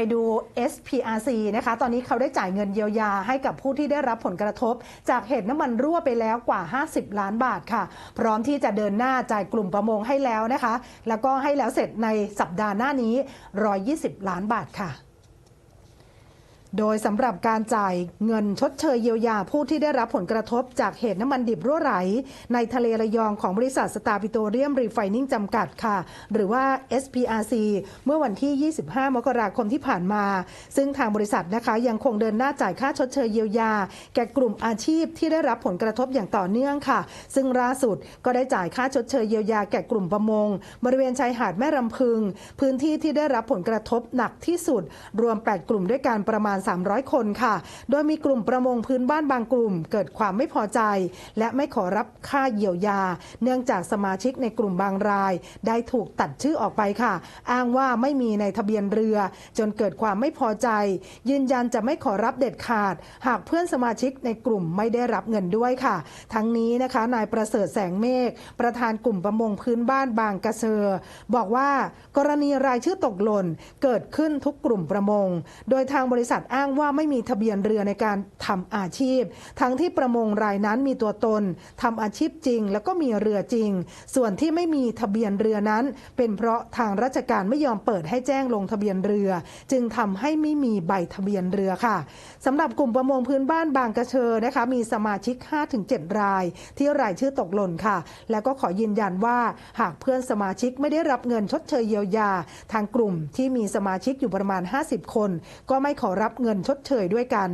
ไปดู SPRC นะคะ ตอนนี้เขาได้จ่ายเงินเยียวยาให้กับผู้ที่ได้รับผลกระทบ จากเหตุน้ำมันรั่วไปแล้วกว่า 50 ล้านบาทค่ะ พร้อมที่จะเดินหน้าจ่ายกลุ่มประมงให้แล้วนะคะ แล้วก็ให้แล้วเสร็จในสัปดาห์หน้านี้ 120 ล้านบาทค่ะ โดยสำหรับการจ่ายเงินชดเชยเยียวยาผู้ที่ได้รับผลกระทบจากเหตุน้ำมันดิบรั่วไหล ในทะเลระยองของบริษัทสตาร์ปิโตเลียมรีไฟนิ่งจำกัดค่ะ หรือว่า SPRC เมื่อวันที่ 25 มกราคมที่ผ่านมา ซึ่งทางบริษัทนะคะยังคงเดินหน้าจ่ายค่าชดเชยเยียวยา แก่กลุ่มอาชีพที่ได้รับผลกระทบอย่างต่อเนื่องค่ะ ซึ่งล่าสุดก็ได้จ่ายค่าชดเชยเยียวยาแก่กลุ่มประมง บริเวณชายหาดแม่รำพึง พื้นที่ที่ได้รับผลกระทบหนักที่สุด รวม 8 กลุ่มด้วยกันประมาณ300 คนค่ะ โดยมีกลุ่มประมงพื้นบ้านบางกลุ่ม เกิดความไม่พอใจ และไม่ขอรับค่าเยียวยา เนื่องจากสมาชิกในกลุ่มบางราย ได้ถูกตัดชื่อออกไปค่ะ อ้างว่าไม่มีในทะเบียนเรือ จนเกิดความไม่พอใจ ยืนยันจะไม่ขอรับเด็ดขาด หากเพื่อนสมาชิกในกลุ่มไม่ได้รับเงินด้วยค่ะ ทั้งนี้นะคะนายประเสริฐแสงเมฆประธานกลุ่มประมงพื้นบ้านบางกระเซอบอกว่ากรณีรายชื่อตกหล่นเกิดขึ้นทุกกลุ่มประมง โดยทางบริษัทอ้างว่าไม่มีทะเบียนเรือในการทำอาชีพ ทั้งที่ประมงรายนั้นมีตัวตนทำอาชีพจริง แล้วก็มีเรือจริง ส่วนที่ไม่มีทะเบียนเรือนั้น เป็นเพราะทางราชการไม่ยอมเปิดให้แจ้งลงทะเบียนเรือ จึงทำให้ไม่มีใบทะเบียนเรือค่ะสำหรับกลุ่มประมงพื้นบ้านบางกระเชอนะคะมีสมาชิก 5-7 ราย ที่รายชื่อตกหล่นค่ะ แล้วก็ขอยืนยันว่าหากเพื่อนสมาชิกไม่ได้รับเงินชดเชยเยียวยา ทางกลุ่มที่มีสมาชิกอยู่ประมาณ 50 คน ก็ไม่ขอรับเงินชดเชยด้วยกัน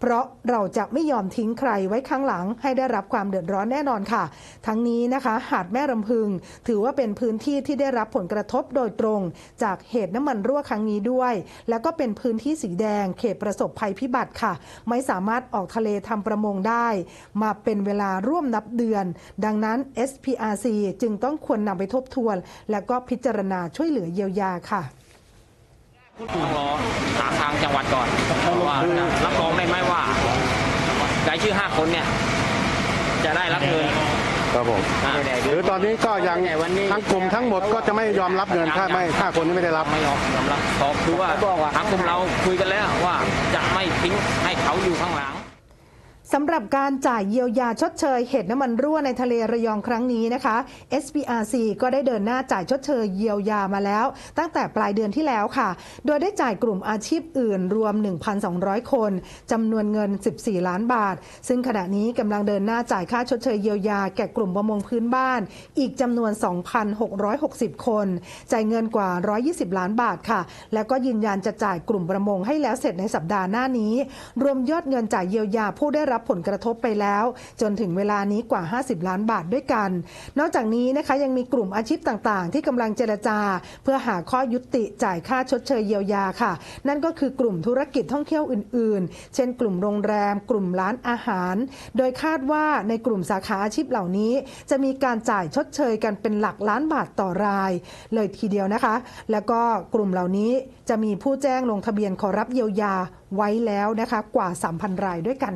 เพราะเราจะไม่ยอมทิ้งใครไว้ข้างหลังให้ได้รับความเดือดร้อนแน่นอนค่ะ ทั้งนี้นะคะหาดแม่รำพึง ถือว่าเป็นพื้นที่ที่ได้รับผลกระทบโดยตรง จากเหตุน้ำมันรั่วครั้งนี้ด้วย แล้วก็เป็นพื้นที่สีแดง เขตประสบภัยพิบัติค่ะ ไม่สามารถออกทะเลทำประมงได้ มาเป็นเวลาร่วมนับเดือน ดังนั้น SPRC จึงต้องควรนำไปทบทวน และก็พิจารณาช่วยเหลือเยียวยาค่ะต้องรอหาทางจังหวัดก่อน รับรองได้ไหมว่ารายชื่อ5คนเนี่ย จะได้รับเงิน ครับผมอ่า หรือตอนนี้ก็ยังเนี่ยวันนี้ทั้งกลุ่มทั้งหมดก็จะไม่ยอมรับเงินถ้าไม่ถ้าคนที่ไม่ได้รับ ไม่ยอมยอมรับตอบคือว่า ทางกลุ่มเราคุยกันแล้วว่าจะไม่ทิ้งให้เขาอยู่ข้างหลัง สำหรับการจ่ายเยียวยาชดเชยเหตุน้ำมันรั่วในทะเลระยองครั้งนี้นะคะ SPRC ก็ได้เดินหน้าจ่ายชดเชยเยียวยามาแล้ว ตั้งแต่ปลายเดือนที่แล้วค่ะ โดยได้จ่ายกลุ่มอาชีพอื่นรวม 1,200 คนจำนวนเงิน 14 ล้านบาท ซึ่งขณะนี้กำลังเดินหน้าจ่ายค่าชดเชยเยียวยาแก่กลุ่มประมงพื้นบ้าน อีกจำนวน 2,660 คน จ่ายเงินกว่า 120 ล้านบาทค่ะ แล้วก็ยืนยันจะจ่ายกลุ่มประมงให้แล้วเสร็จในสัปดาห์หน้านี้ รวมยอดเงินจ่ายเยียวยาผู้ได้รับผลกระทบไปแล้ว จนถึงเวลานี้กว่า 50 ล้านบาทด้วยกัน นอกจากนี้นะคะยังมีกลุ่มอาชีพต่างๆ ที่กำลังเจรจา เพื่อหาข้อยุติจ่ายค่าชดเชยเยียวยาค่ะ นั่นก็คือกลุ่มธุรกิจท่องเที่ยวอื่น ๆ เช่น กลุ่มโรงแรม กลุ่มร้านอาหาร โดยคาดว่าในกลุ่มสาขาอาชีพเหล่านี้ จะมีการจ่ายชดเชยกันเป็นหลักล้านบาทต่อราย เลยทีเดียวนะคะ แล้วก็กลุ่มเหล่านี้จะมีผู้แจ้งลงทะเบียนขอรับเยียวยาไว้แล้วนะคะกว่า 3,000 รายด้วยกัน